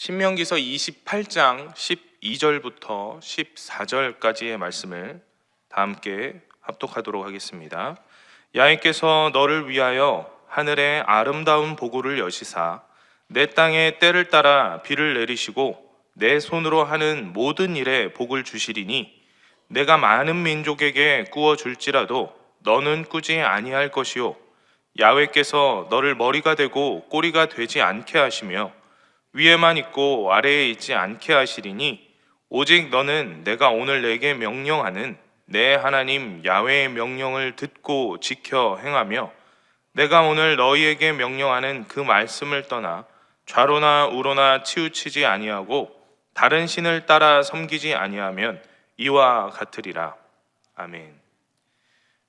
신명기서 28장 12절부터 14절까지의 말씀을 다 함께 합독하도록 하겠습니다. 야훼께서 너를 위하여 하늘의 아름다운 보고를 여시사 내 땅에 때를 따라 비를 내리시고 내 손으로 하는 모든 일에 복을 주시리니 내가 많은 민족에게 꾸어 줄지라도 너는 꾸지 아니할 것이요 야훼께서 너를 머리가 되고 꼬리가 되지 않게 하시며 위에만 있고 아래에 있지 않게 하시리니 오직 너는 내가 오늘 내게 명령하는 내 하나님 야훼의 명령을 듣고 지켜 행하며 내가 오늘 너희에게 명령하는 그 말씀을 떠나 좌로나 우로나 치우치지 아니하고 다른 신을 따라 섬기지 아니하면 이와 같으리라. 아멘.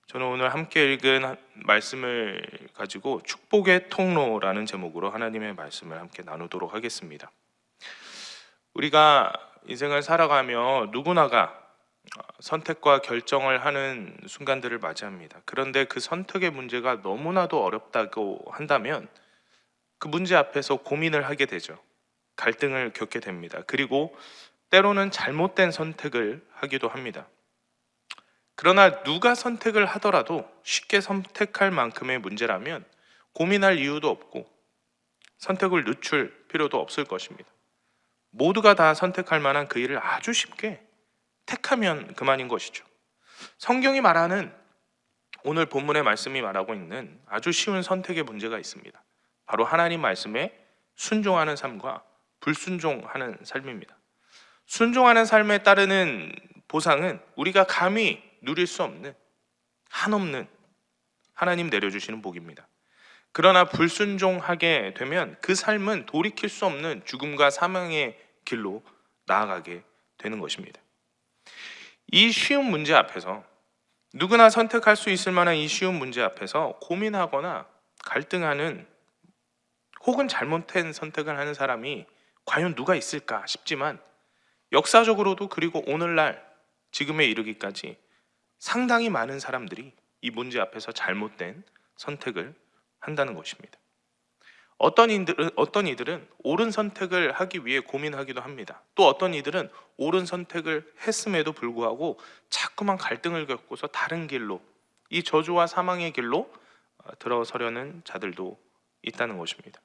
저는 오늘 함께 읽은 한- 말씀을 가지고 축복의 통로라는 제목으로 하나님의 말씀을 함께 나누도록 하겠습니다. 우리가 인생을 살아가며 누구나가 어, 선택과 결정을 하는 순간들을 맞이합니다. 그런데 그 선택의 문제가 너무나도 어렵다고 한다면 그 문제 앞에서 고민을 하게 되죠. 갈등을 겪게 됩니다. 그리고 때로는 잘못된 선택을 하기도 합니다. 그러나 누가 선택을 하더라도 쉽게 선택할 만큼의 문제라면 고민할 이유도 없고 선택을 늦출 필요도 없을 것입니다. 모두가 다 선택할 만한 그 일을 아주 쉽게 택하면 그만인 것이죠. 성경이 말하는 오늘 본문의 말씀이 말하고 있는 아주 쉬운 선택의 문제가 있습니다. 바로 하나님 말씀에 순종하는 삶과 불순종하는 삶입니다. 순종하는 삶에 따르는 보상은 우리가 감히 누릴 수 없는 한없는 하나님 내려주시는 복입니다. 그러나 불순종하게 되면 그 삶은 돌이킬 수 없는 죽음과 사망의 길로 나아가게 되는 것입니다. 이 쉬운 문제 앞에서 누구나 선택할 수 있을 만한 이 쉬운 문제 앞에서 고민하거나 갈등하는 혹은 잘못된 선택을 하는 사람이 과연 누가 있을까 싶지만 역사적으로도 그리고 오늘날 지금에 이르기까지 상당히 많은 사람들이 이 문제 앞에서 잘못된 선택을 한다는 것입니다. 어떤 이들은 어떤 이들은 옳은 선택을 하기 위해 고민하기도 합니다. 또 어떤 이들은 옳은 선택을 했음에도 불구하고 자꾸만 갈등을 겪고서 다른 길로 이 저주와 사망의 길로 어, 들어서려는 자들도 있다는 것입니다.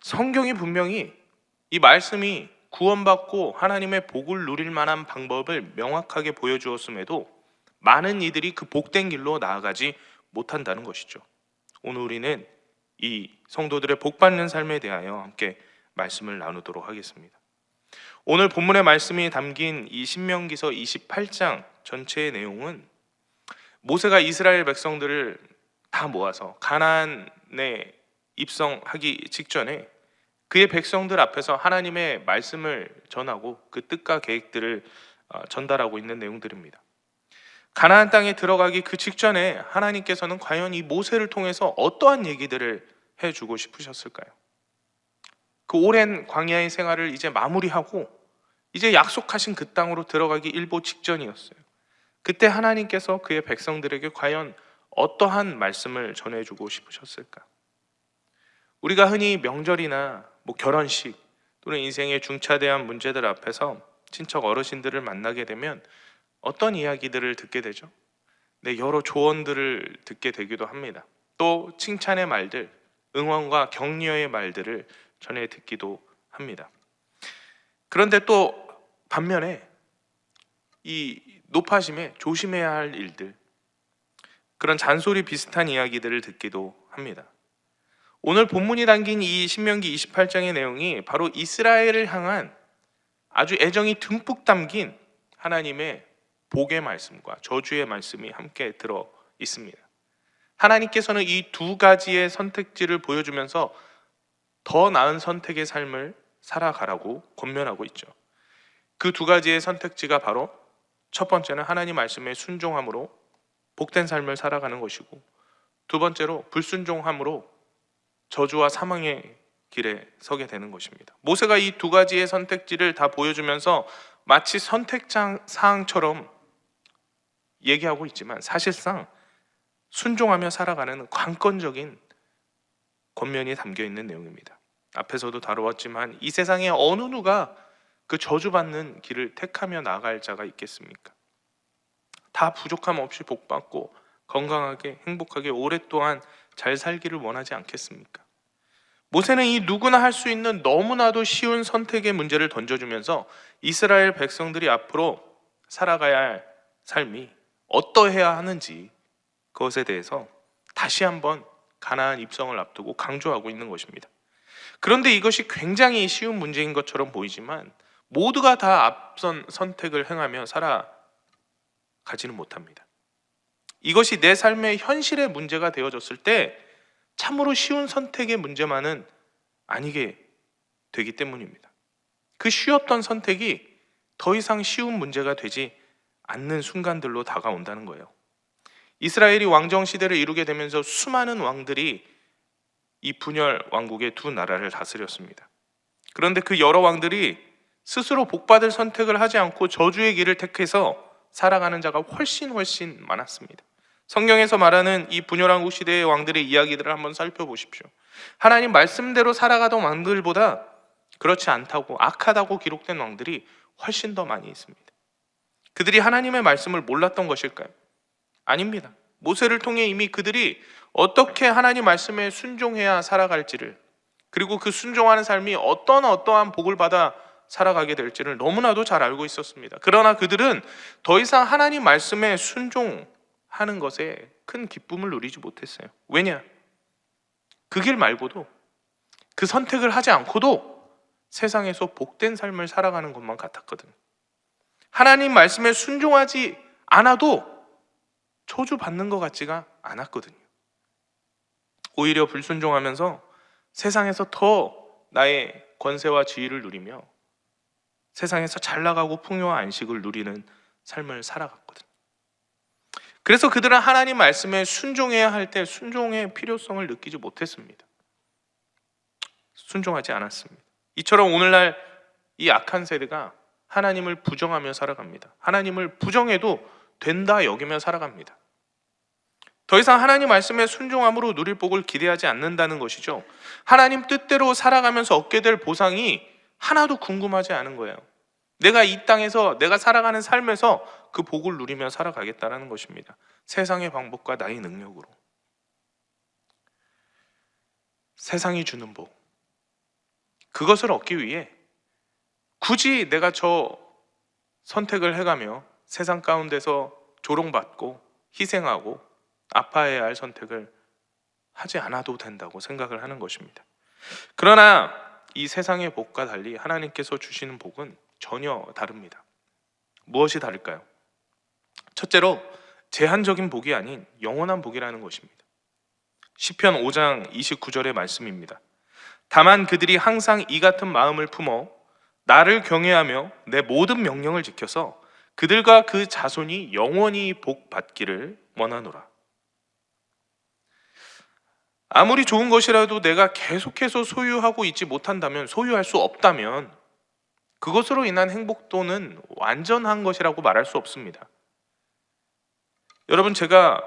성경이 분명히 이 말씀이 구원받고 하나님의 복을 누릴 만한 방법을 명확하게 보여주었음에도 많은 이들이 그 복된 길로 나아가지 못한다는 것이죠. 오늘 우리는 이 성도들의 복받는 삶에 대하여 함께 말씀을 나누도록 하겠습니다. 오늘 본문의 말씀이 담긴 이 신명기서 28장 전체의 내용은 모세가 이스라엘 백성들을 다 모아서 가나안에 입성하기 직전에 그의 백성들 앞에서 하나님의 말씀을 전하고 그 뜻과 계획들을 어, 전달하고 있는 내용들입니다. 가나안 땅에 들어가기 그 직전에 하나님께서는 과연 이 모세를 통해서 어떠한 얘기들을 해 주고 싶으셨을까요? 그 오랜 광야의 생활을 이제 마무리하고 이제 약속하신 그 땅으로 들어가기 일보 직전이었어요. 그때 하나님께서 그의 백성들에게 과연 어떠한 말씀을 전해주고 싶으셨을까? 우리가 흔히 명절이나 뭐 결혼식 또는 인생의 중차대한 문제들 앞에서 친척 어르신들을 만나게 되면 어떤 이야기들을 듣게 되죠? 네, 여러 조언들을 듣게 되기도 합니다. 또 칭찬의 말들, 응원과 격려의 말들을 전해 듣기도 합니다. 그런데 또 반면에 이 높아심에 조심해야 할 일들, 그런 잔소리 비슷한 이야기들을 듣기도 합니다. 오늘 본문이 담긴 이 신명기 28장의 내용이 바로 이스라엘을 향한 아주 애정이 듬뿍 담긴 하나님의 복의 말씀과 저주의 말씀이 함께 들어 있습니다. 하나님께서는 이 두 가지의 선택지를 보여주면서 더 나은 선택의 삶을 살아가라고 권면하고 있죠. 그 두 가지의 선택지가 바로 첫 번째는 하나님 말씀에 순종함으로 복된 삶을 살아가는 것이고 두 번째로 불순종함으로 저주와 사망의 길에 서게 되는 것입니다. 모세가 이 두 가지의 선택지를 다 보여주면서 마치 선택장 사항처럼 얘기하고 있지만 사실상 순종하며 살아가는 관건적인 권면이 담겨 있는 내용입니다. 앞에서도 다루었지만 이 세상에 어느 누가 그 저주받는 길을 택하며 나갈 자가 있겠습니까? 다 부족함 없이 복받고 건강하게 행복하게 오랫동안 잘 살기를 원하지 않겠습니까? 모세는 이 누구나 할 수 있는 너무나도 쉬운 선택의 문제를 던져주면서 이스라엘 백성들이 앞으로 살아가야 할 삶이 어떠해야 하는지 그것에 대해서 다시 한번 가나안 입성을 앞두고 강조하고 있는 것입니다. 그런데 이것이 굉장히 쉬운 문제인 것처럼 보이지만 모두가 다 앞선 선택을 행하며 살아가지는 못합니다. 이것이 내 삶의 현실의 문제가 되어졌을 때 참으로 쉬운 선택의 문제만은 아니게 되기 때문입니다. 그 쉬웠던 선택이 더 이상 쉬운 문제가 되지 않는 순간들로 다가온다는 거예요. 이스라엘이 왕정 시대를 이루게 되면서 수많은 왕들이 이 분열 왕국의 두 나라를 다스렸습니다. 그런데 그 여러 왕들이 스스로 복받을 선택을 하지 않고 저주의 길을 택해서 살아가는 자가 훨씬 훨씬 많았습니다. 성경에서 말하는 이 분열왕국 시대의 왕들의 이야기들을 한번 살펴보십시오. 하나님 말씀대로 살아가던 왕들보다 그렇지 않다고 악하다고 기록된 왕들이 훨씬 더 많이 있습니다. 그들이 하나님의 말씀을 몰랐던 것일까요? 아닙니다. 모세를 통해 이미 그들이 어떻게 하나님 말씀에 순종해야 살아갈지를 그리고 그 순종하는 삶이 어떤 어떠한 복을 받아 살아가게 될지를 너무나도 잘 알고 있었습니다. 그러나 그들은 더 이상 하나님 말씀에 순종하는 것에 큰 기쁨을 누리지 못했어요. 왜냐? 그 길 말고도 그 선택을 하지 않고도 세상에서 복된 삶을 살아가는 것만 같았거든요. 하나님 말씀에 순종하지 않아도 초주 받는 것 같지가 않았거든요. 오히려 불순종하면서 세상에서 더 나의 권세와 지위를 누리며 세상에서 잘 나가고 풍요와 안식을 누리는 삶을 살아갔거든요. 그래서 그들은 하나님 말씀에 순종해야 할 때 순종의 필요성을 느끼지 못했습니다. 순종하지 않았습니다. 이처럼 오늘날 이 악한 세대가 하나님을 부정하며 살아갑니다. 하나님을 부정해도 된다 여기며 살아갑니다. 더 이상 하나님 말씀에 순종함으로 누릴 복을 기대하지 않는다는 것이죠. 하나님 뜻대로 살아가면서 얻게 될 보상이 하나도 궁금하지 않은 거예요. 내가 이 땅에서 내가 살아가는 삶에서 그 복을 누리며 살아가겠다라는 것입니다. 세상의 방법과 나의 능력으로. 세상이 주는 복. 그것을 얻기 위해 굳이 내가 저 선택을 해가며 세상 가운데서 조롱받고 희생하고 아파해야 할 선택을 하지 않아도 된다고 생각을 하는 것입니다. 그러나 이 세상의 복과 달리 하나님께서 주시는 복은 전혀 다릅니다. 무엇이 다를까요? 첫째로 제한적인 복이 아닌 영원한 복이라는 것입니다. 시편 5장 29절의 말씀입니다. 다만 그들이 항상 이 같은 마음을 품어 나를 경외하며 내 모든 명령을 지켜서 그들과 그 자손이 영원히 복 받기를 원하노라. 아무리 좋은 것이라도 내가 계속해서 소유하고 있지 못한다면 소유할 수 없다면 그것으로 인한 행복도는 완전한 것이라고 말할 수 없습니다. 여러분 제가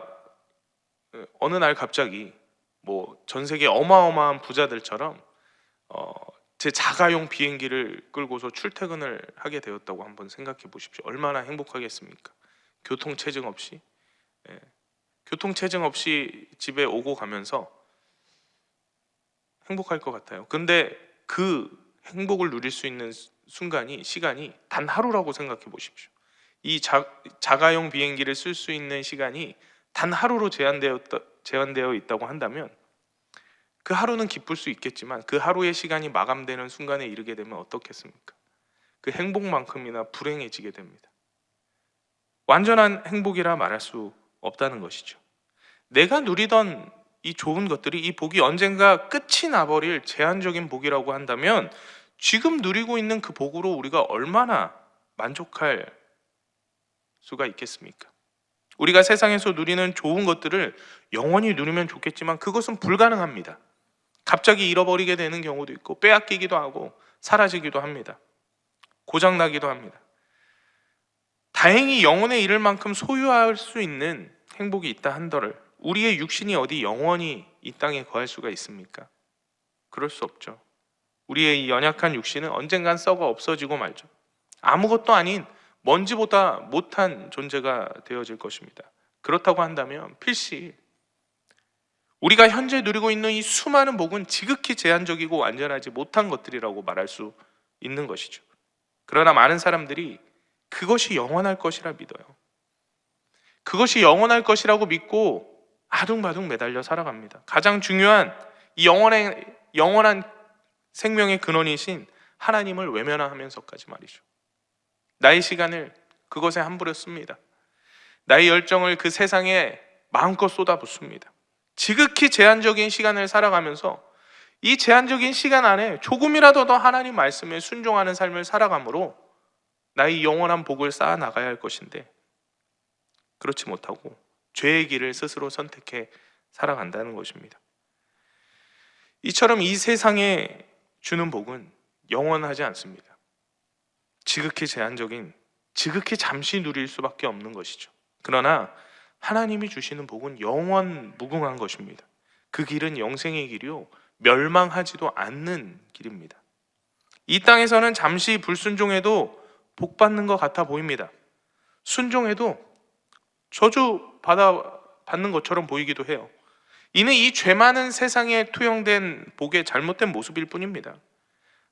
어느 날 갑자기 뭐 전 세계 어마어마한 부자들처럼 어, 제 자가용 비행기를 끌고서 출퇴근을 하게 되었다고 한번 생각해 보십시오. 얼마나 행복하겠습니까? 교통 체증 없이 예. 교통 체증 없이 집에 오고 가면서 행복할 것 같아요. 근데 그 행복을 누릴 수 있는 순간이 시간이 단 하루라고 생각해 보십시오. 이 자, 자가용 비행기를 쓸 수 있는 시간이 단 하루로 제한되어 제한되어 있다고 한다면 그 하루는 기쁠 수 있겠지만 그 하루의 시간이 마감되는 순간에 이르게 되면 어떻겠습니까? 그 행복만큼이나 불행해지게 됩니다. 완전한 행복이라 말할 수 없다는 것이죠. 내가 누리던 이 좋은 것들이 이 복이 언젠가 끝이 나버릴 제한적인 복이라고 한다면 지금 누리고 있는 그 복으로 우리가 얼마나 만족할 수가 있겠습니까? 우리가 세상에서 누리는 좋은 것들을 영원히 누리면 좋겠지만 그것은 불가능합니다. 갑자기 잃어버리게 되는 경우도 있고 빼앗기기도 하고 사라지기도 합니다. 고장나기도 합니다. 다행히 영혼에 이를 만큼 소유할 수 있는 행복이 있다 한더를 우리의 육신이 어디 영원히 이 땅에 거할 수가 있습니까? 그럴 수 없죠. 우리의 이 연약한 육신은 언젠간 썩어 없어지고 말죠. 아무것도 아닌 먼지보다 못한 존재가 되어질 것입니다. 그렇다고 한다면 필시 우리가 현재 누리고 있는 이 수많은 복은 지극히 제한적이고 완전하지 못한 것들이라고 말할 수 있는 것이죠. 그러나 많은 사람들이 그것이 영원할 것이라 믿어요. 그것이 영원할 것이라고 믿고 아둥바둥 매달려 살아갑니다. 가장 중요한 이 영원의 영원한 생명의 근원이신 하나님을 외면하면서까지 말이죠. 나의 시간을 그것에 함부로 씁니다. 나의 열정을 그 세상에 마음껏 쏟아붓습니다. 지극히 제한적인 시간을 살아가면서 이 제한적인 시간 안에 조금이라도 더 하나님 말씀에 순종하는 삶을 살아감으로 나의 영원한 복을 쌓아 나가야 할 것인데 그렇지 못하고 죄의 길을 스스로 선택해 살아간다는 것입니다. 이처럼 이 세상에 주는 복은 영원하지 않습니다. 지극히 제한적인, 지극히 잠시 누릴 수밖에 없는 것이죠. 그러나 하나님이 주시는 복은 영원 무궁한 것입니다. 그 길은 영생의 길이요. 멸망하지도 않는 길입니다. 이 땅에서는 잠시 불순종해도 복 받는 것 같아 보입니다. 순종해도 저주 받아 받는 것처럼 보이기도 해요. 이는 이 죄 많은 세상에 투영된 복의 잘못된 모습일 뿐입니다.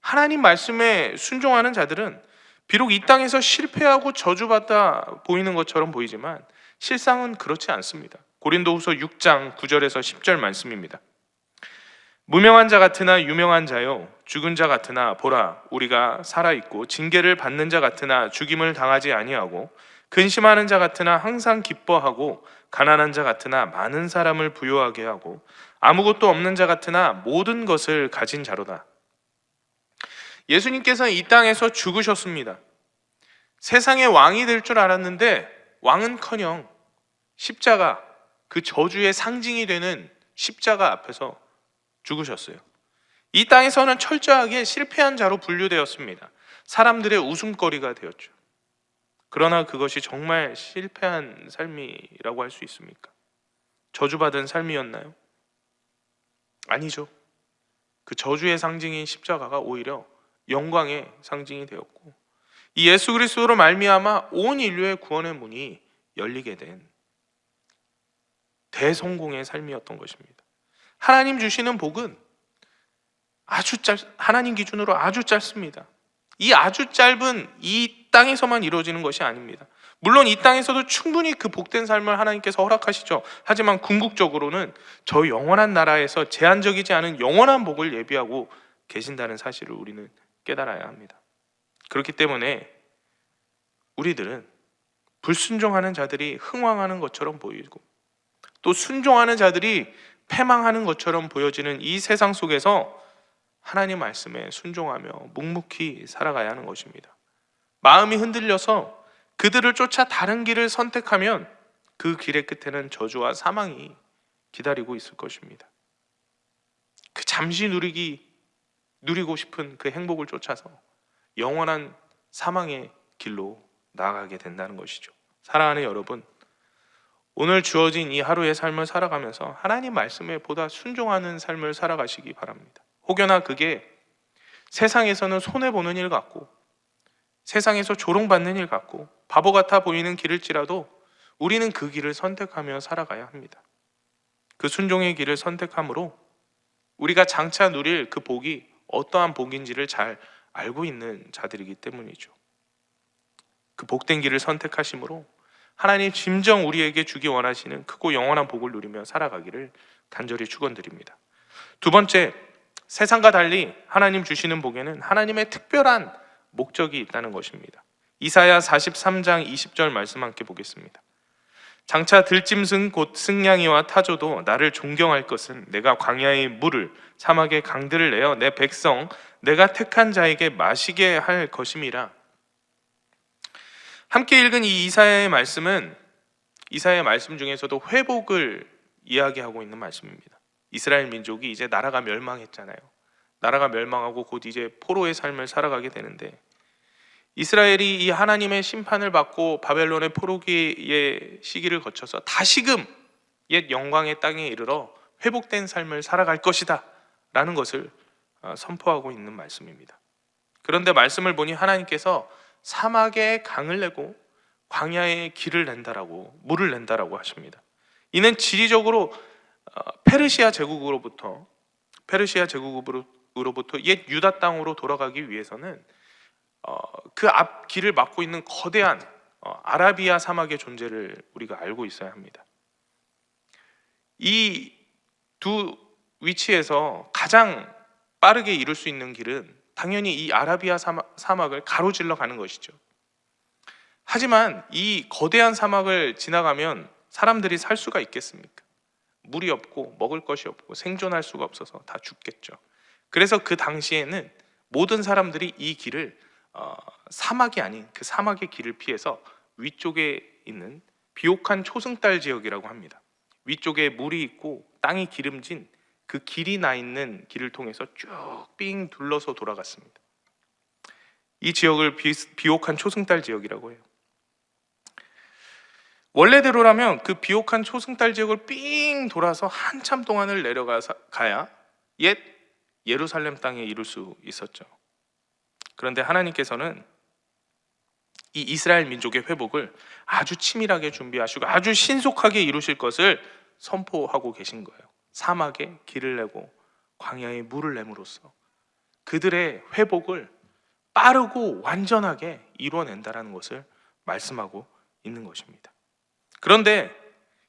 하나님 말씀에 순종하는 자들은 비록 이 땅에서 실패하고 저주받아 보이는 것처럼 보이지만 실상은 그렇지 않습니다. 고린도후서 6장 9절에서 10절 말씀입니다. 무명한 자 같으나 유명한 자요 죽은 자 같으나 보라 우리가 살아 있고 징계를 받는 자 같으나 죽임을 당하지 아니하고 근심하는 자 같으나 항상 기뻐하고 가난한 자 같으나 많은 사람을 부요하게 하고 아무것도 없는 자 같으나 모든 것을 가진 자로다. 예수님께서는 이 땅에서 죽으셨습니다. 세상의 왕이 될 줄 알았는데 왕은커녕 십자가 그 저주의 상징이 되는 십자가 앞에서 죽으셨어요. 이 땅에서는 철저하게 실패한 자로 분류되었습니다. 사람들의 웃음거리가 되었죠. 그러나 그것이 정말 실패한 삶이라고 할 수 있습니까? 저주받은 삶이었나요? 아니죠. 그 저주의 상징인 십자가가 오히려 영광의 상징이 되었고 이 예수 그리스도로 말미암아 온 인류의 구원의 문이 열리게 된 대성공의 삶이었던 것입니다. 하나님 주시는 복은 아주 짧 하나님 기준으로 아주 짧습니다. 이 아주 짧은 이 땅에서만 이루어지는 것이 아닙니다. 물론 이 땅에서도 충분히 그 복된 삶을 하나님께서 허락하시죠. 하지만 궁극적으로는 저 영원한 나라에서 제한적이지 않은 영원한 복을 예비하고 계신다는 사실을 우리는 깨달아야 합니다. 그렇기 때문에 우리들은 불순종하는 자들이 흥왕하는 것처럼 보이고 또 순종하는 자들이 패망하는 것처럼 보여지는 이 세상 속에서 하나님 말씀에 순종하며 묵묵히 살아가야 하는 것입니다. 마음이 흔들려서 그들을 쫓아 다른 길을 선택하면 그 길의 끝에는 저주와 사망이 기다리고 있을 것입니다. 그 잠시 누리기 누리고 싶은 그 행복을 쫓아서 영원한 사망의 길로 나아가게 된다는 것이죠. 사랑하는 여러분, 오늘 주어진 이 하루의 삶을 살아가면서 하나님 말씀에 보다 순종하는 삶을 살아가시기 바랍니다. 혹여나 그게 세상에서는 손해보는 일 같고 세상에서 조롱받는 일 같고 바보 같아 보이는 길일지라도 우리는 그 길을 선택하며 살아가야 합니다. 그 순종의 길을 선택함으로 우리가 장차 누릴 그 복이 어떠한 복인지를 잘 알고 있는 자들이기 때문이죠. 그 복된 길을 선택하심으로 하나님 진정 우리에게 주기 원하시는 크고 영원한 복을 누리며 살아가기를 간절히 축원드립니다. 두 번째, 세상과 달리 하나님 주시는 복에는 하나님의 특별한 목적이 있다는 것입니다. 이사야 43장 20절 말씀 함께 보겠습니다. 장차 들짐승 곧 승냥이와 타조도 나를 존경할 것은 내가 광야의 물을 사막의 강들을 내어 내 백성 내가 택한 자에게 마시게 할 것임이라. 함께 읽은 이 이사야의 말씀은 이사야의 말씀 중에서도 회복을 이야기하고 있는 말씀입니다. 이스라엘 민족이 이제 나라가 멸망했잖아요. 나라가 멸망하고 곧 이제 포로의 삶을 살아가게 되는데 이스라엘이 이 하나님의 심판을 받고 바벨론의 포로기의 시기를 거쳐서 다시금 옛 영광의 땅에 이르러 회복된 삶을 살아갈 것이다 라는 것을 어, 선포하고 있는 말씀입니다. 그런데 말씀을 보니 하나님께서 사막에 강을 내고 광야에 길을 낸다라고 물을 낸다라고 하십니다. 이는 지리적으로 어, 페르시아 제국으로부터 페르시아 제국으로부터 옛 유다 땅으로 돌아가기 위해서는 그 앞 길을 막고 있는 거대한 어, 아라비아 사막의 존재를 우리가 알고 있어야 합니다. 이 두 위치에서 가장 빠르게 이룰 수 있는 길은 당연히 이 아라비아 사막, 사막 을 가로질러 가는 것이죠. 하지만 이 거대한 사막을 지나가면 사람들이 살 수가 있겠습니까? 물이 없고 먹을 것이 없고 생존할 수가 없어서 다 죽겠죠. 그래서 그 당시에는 모든 사람들이 이 길을 어, 사막이 아닌 그 사막의 길을 피해서 위쪽에 있는 비옥한 초승달 지역이라고 합니다. 위쪽에 물이 있고 땅이 기름진 그 길이 나 있는 길을 통해서 쭉 삥 둘러서 돌아갔습니다. 이 지역을 비, 비옥한 초승달 지역이라고 해요. 원래대로라면 그 비옥한 초승달 지역을 삥 돌아서 한참 동안을 내려가야 옛 예루살렘 땅에 이룰 수 있었죠. 그런데 하나님께서는 이 이스라엘 민족의 회복을 아주 치밀하게 준비하시고 아주 신속하게 이루실 것을 선포하고 계신 거예요. 사막에 길을 내고 광야에 물을 내므로써 그들의 회복을 빠르고 완전하게 이루어낸다라는 것을 말씀하고 있는 것입니다. 그런데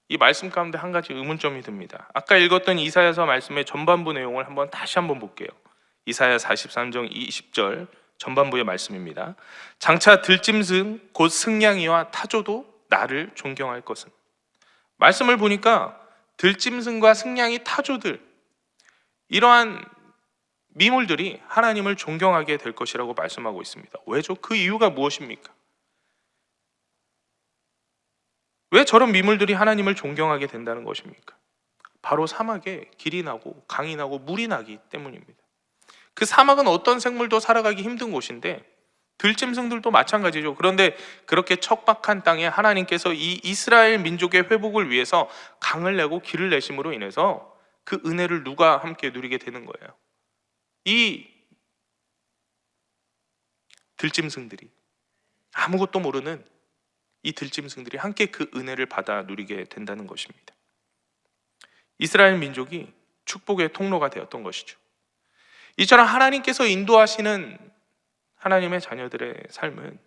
이 말씀 가운데 한 가지 의문점이 듭니다. 아까 읽었던 이사야서 말씀의 전반부 내용을 한번 다시 한번 볼게요. 이사야 43장 20절 전반부의 말씀입니다. 장차 들짐승 곧 승냥이와 타조도 나를 존경할 것은 말씀을 보니까 들짐승과 승냥이 타조들 이러한 미물들이 하나님을 존경하게 될 것이라고 말씀하고 있습니다. 왜죠? 그 이유가 무엇입니까? 왜 저런 미물들이 하나님을 존경하게 된다는 것입니까? 바로 사막에 길이 나고 강이 나고 물이 나기 때문입니다. 그 사막은 어떤 생물도 살아가기 힘든 곳인데 들짐승들도 마찬가지죠. 그런데 그렇게 척박한 땅에 하나님께서 이 이스라엘 민족의 회복을 위해서 강을 내고 길을 내심으로 인해서 그 은혜를 누가 함께 누리게 되는 거예요. 이 들짐승들이 아무것도 모르는 이 들짐승들이 함께 그 은혜를 받아 누리게 된다는 것입니다. 이스라엘 민족이 축복의 통로가 되었던 것이죠. 이처럼 하나님께서 인도하시는 하나님의 자녀들의 삶은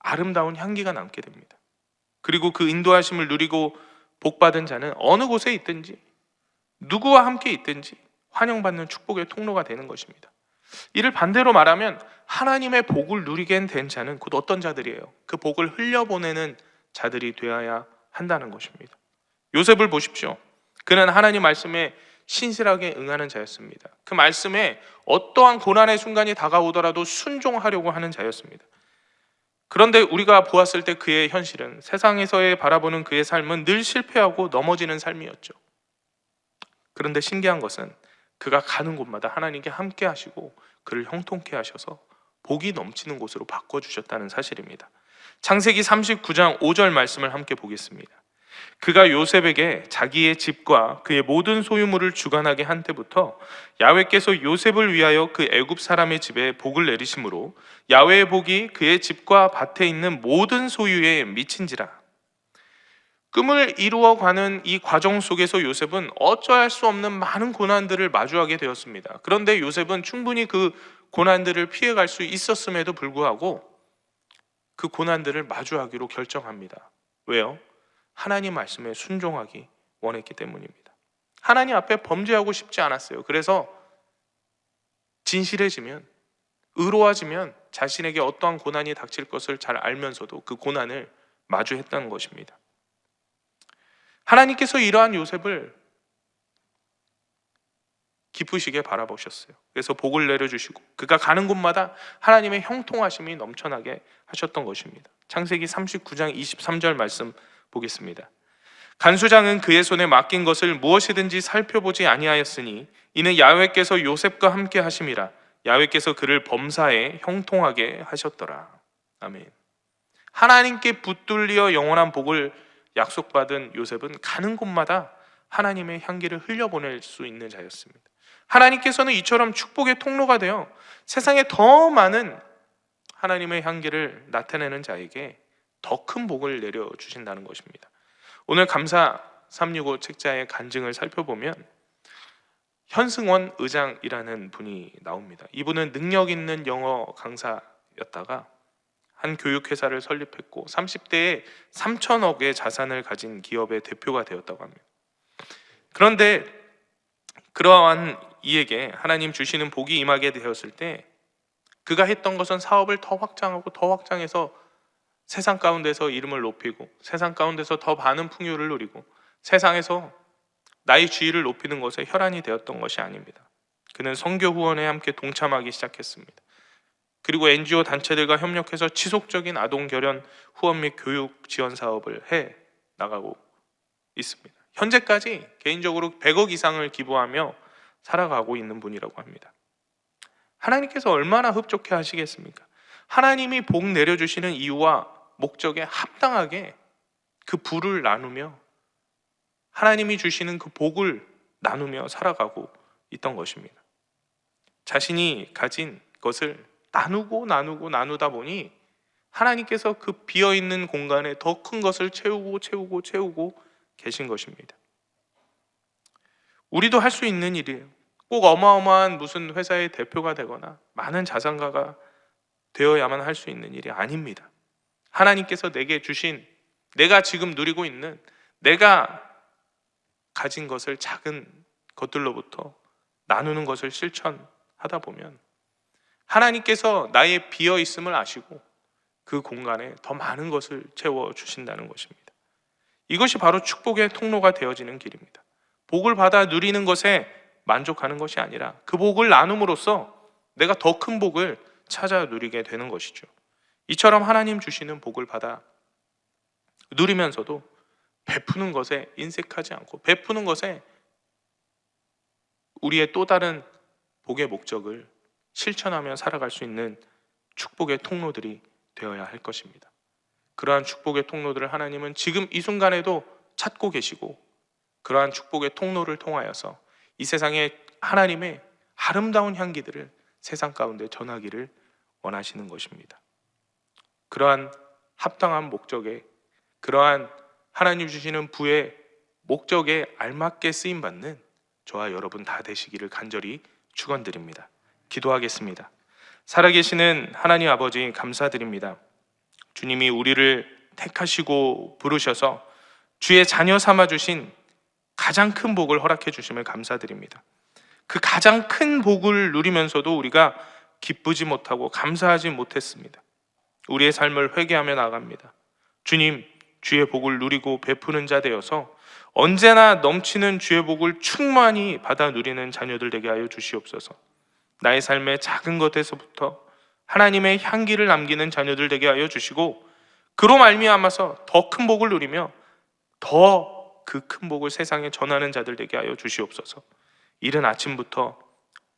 아름다운 향기가 남게 됩니다. 그리고 그 인도하심을 누리고 복받은 자는 어느 곳에 있든지 누구와 함께 있든지 환영받는 축복의 통로가 되는 것입니다. 이를 반대로 말하면 하나님의 복을 누리게 된 자는 곧 어떤 자들이에요? 그 복을 흘려보내는 자들이 되어야 한다는 것입니다. 요셉을 보십시오. 그는 하나님 말씀에 신실하게 응하는 자였습니다. 그 말씀에 어떠한 고난의 순간이 다가오더라도 순종하려고 하는 자였습니다. 그런데 우리가 보았을 때 그의 현실은 세상에서의 바라보는 그의 삶은 늘 실패하고 넘어지는 삶이었죠. 그런데 신기한 것은 그가 가는 곳마다 하나님께 함께 하시고 그를 형통케 하셔서 복이 넘치는 곳으로 바꿔 주셨다는 사실입니다. 창세기 39장 5절 말씀을 함께 보겠습니다. 그가 요셉에게 자기의 집과 그의 모든 소유물을 주관하게 한 때부터 야훼께서 요셉을 위하여 그 애굽 사람의 집에 복을 내리심으로 야훼의 복이 그의 집과 밭에 있는 모든 소유에 미친지라. 꿈을 이루어가는 이 과정 속에서 요셉은 어쩌할 수 없는 많은 고난들을 마주하게 되었습니다. 그런데 요셉은 충분히 그 고난들을 피해갈 수 있었음에도 불구하고 그 고난들을 마주하기로 결정합니다. 왜요? 하나님 말씀에 순종하기 원했기 때문입니다. 하나님 앞에 범죄하고 싶지 않았어요. 그래서 진실해지면 의로워지면 자신에게 어떠한 고난이 닥칠 것을 잘 알면서도 그 고난을 마주했다는 것입니다. 하나님께서 이러한 요셉을 기쁘시게 바라보셨어요. 그래서 복을 내려주시고 그가 가는 곳마다 하나님의 형통하심이 넘쳐나게 하셨던 것입니다. 창세기 39장 23절 말씀 보겠습니다. 간수장은 그의 손에 맡긴 것을 무엇이든지 살펴보지 아니하였으니 이는 야훼께서 요셉과 함께 하심이라 야훼께서 그를 범사에 형통하게 하셨더라. 아멘. 하나님께 붙들려 영원한 복을 약속받은 요셉은 가는 곳마다 하나님의 향기를 흘려보낼 수 있는 자였습니다. 하나님께서는 이처럼 축복의 통로가 되어 세상에 더 많은 하나님의 향기를 나타내는 자에게 더 큰 복을 내려 주신다는 것입니다. 오늘 감사 365 책자의 간증을 살펴보면 현승원 의장이라는 분이 나옵니다. 이분은 능력 있는 영어 강사였다가 한 교육회사를 설립했고 30대에 3천억의 자산을 가진 기업의 대표가 되었다고 합니다. 그런데 그러한 이에게 하나님 주시는 복이 임하게 되었을 때 그가 했던 것은 사업을 더 확장하고 더 확장해서 세상 가운데서 이름을 높이고 세상 가운데서 더 많은 풍요를 누리고 세상에서 나의 지위를 높이는 것에 혈안이 되었던 것이 아닙니다. 그는 선교 후원에 함께 동참하기 시작했습니다. 그리고 NGO 단체들과 협력해서 지속적인 아동 결연 후원 및 교육 지원 사업을 해 나가고 있습니다. 현재까지 개인적으로 100억 이상을 기부하며 살아가고 있는 분이라고 합니다. 하나님께서 얼마나 흡족해 하시겠습니까? 하나님이 복 내려주시는 이유와 목적에 합당하게 그 부를 나누며 하나님이 주시는 그 복을 나누며 살아가고 있던 것입니다. 자신이 가진 것을 나누고 나누고 나누다 보니 하나님께서 그 비어 있는 공간에 더 큰 것을 채우고 채우고 채우고 계신 것입니다. 우리도 할 수 있는 일이에요. 꼭 어마어마한 무슨 회사의 대표가 되거나 많은 자산가가 되어야만 할 수 있는 일이 아닙니다. 하나님께서 내게 주신 내가 지금 누리고 있는 내가 가진 것을 작은 것들로부터 나누는 것을 실천하다 보면 하나님께서 나의 비어 있음을 아시고 그 공간에 더 많은 것을 채워 주신다는 것입니다. 이것이 바로 축복의 통로가 되어지는 길입니다. 복을 받아 누리는 것에 만족하는 것이 아니라 그 복을 나눔으로써 내가 더 큰 복을 찾아 누리게 되는 것이죠. 이처럼 하나님 주시는 복을 받아 누리면서도 베푸는 것에 인색하지 않고 베푸는 것에 우리의 또 다른 복의 목적을 실천하며 살아갈 수 있는 축복의 통로들이 되어야 할 것입니다. 그러한 축복의 통로들을 하나님은 지금 이 순간에도 찾고 계시고 그러한 축복의 통로를 통하여서 이 세상에 하나님의 아름다운 향기들을 세상 가운데 전하기를 원하시는 것입니다. 그러한 합당한 목적에 그러한 하나님 주시는 부의 목적에 알맞게 쓰임 받는 저와 여러분 다 되시기를 간절히 축원드립니다. 기도하겠습니다. 살아계시는 하나님 아버지 감사드립니다. 주님이 우리를 택하시고 부르셔서 주의 자녀 삼아 주신 가장 큰 복을 허락해 주심을 감사드립니다. 그 가장 큰 복을 누리면서도 우리가 기쁘지 못하고 감사하지 못했습니다. 우리의 삶을 회개하며 나갑니다. 주님, 주의 복을 누리고 베푸는 자 되어서 언제나 넘치는 주의 복을 충만히 받아 누리는 자녀들 되게 하여 주시옵소서. 나의 삶의 작은 것에서부터 하나님의 향기를 남기는 자녀들 되게 하여 주시고 그로 말미암아서 더 큰 복을 누리며 더 그 큰 복을 세상에 전하는 자들 되게 하여 주시옵소서. 이른 아침부터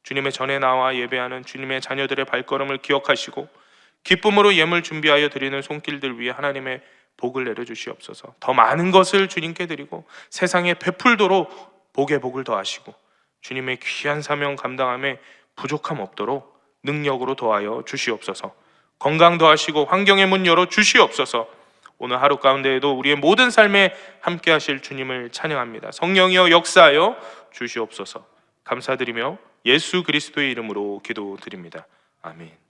주님의 전에 나와 예배하는 주님의 자녀들의 발걸음을 기억하시고 기쁨으로 예물 준비하여 드리는 손길들 위해 하나님의 복을 내려 주시옵소서. 더 많은 것을 주님께 드리고 세상에 베풀도록 복의 복을 더하시고 주님의 귀한 사명 감당함에 부족함 없도록 능력으로 도하여 주시옵소서. 건강 더하시고 환경의 문 열어 주시옵소서. 오늘 하루 가운데에도 우리의 모든 삶에 함께 하실 주님을 찬양합니다. 성령이여 역사하여 주시옵소서. 감사드리며 예수 그리스도의 이름으로 기도드립니다. 아멘.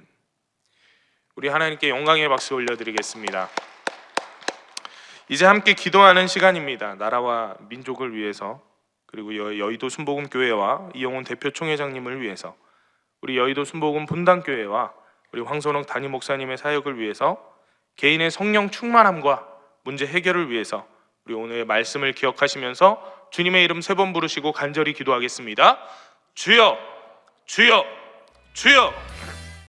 우리 하나님께 영광의 박수 올려드리겠습니다. 이제 함께 기도하는 시간입니다. 나라와 민족을 위해서 그리고 여- 여의도 순복음 교회와 이영훈 대표 총회장님을 위해서 우리 여의도 순복음 분당 교회와 우리 황선홍 담임 목사님의 사역을 위해서 개인의 성령 충만함과 문제 해결을 위해서 우리 오늘의 말씀을 기억하시면서 주님의 이름 세 번 부르시고 간절히 기도하겠습니다. 주여 주여 주여